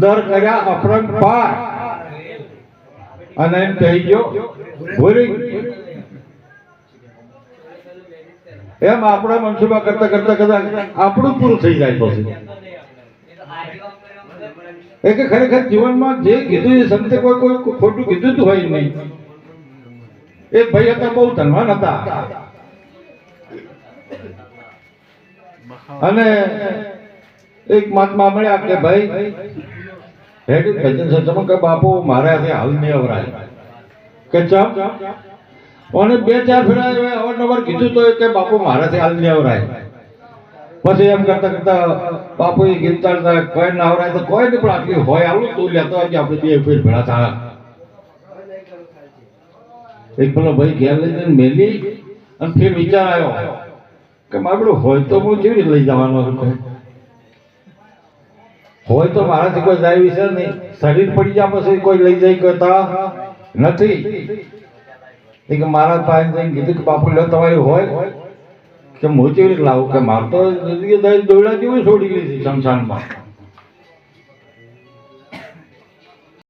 દર કર્યા અફરંગ પાર. અને એમ થઈ ગયો, ભૂરી. એમ આપણે મનસુબા કરતા કરતા કરતા આપણું પૂરું થઈ જાય પછી. એ કે ખરેખર જીવનમાં જે કીધું એ સંતે કોઈ કોઈ ખોટું કીધું તું હોય નહીં. એક ભાઈ હતા, બહુ ધનવાન હતા. અને એક મહાત્મા મળ્યા કે ભાઈ હેડ ભજન સત્સંગ કે બાપુ મારે હાથે હાલ નહીં અવરાય. કે ચમ? અને બે ચાર ફેરા અવારનવાર કીધું તો કે બાપુ મારાથી હાલ નહીં અવરાય. પછી એમ કરતા કરતા બાપુ એ ગીતા કોઈ ના આવરાય તો કોઈ નહીં, પણ આટલી હોય આવું તું લેતો આવજે આપણે બે ફેર ભેળા થા. એક પેલો ભાઈ ઘેર લઈ જઈને મેલી અને ફેર વિચાર આવ્યો કે મારું હોય તો હું કેવી લઈ જવાનો હતો હોય તો મારાથી કોઈ જાય વિશે નહીં. શરીર પડી જાય પછી કોઈ લઈ જાય કરતા નથી. કે મારા પાસે જઈને કીધું કે બાપુ, લો તમારી હોય કે રીતે લાવું? કે મારે તો દોડા જેવું છોડી દીધી શમશાનમાં.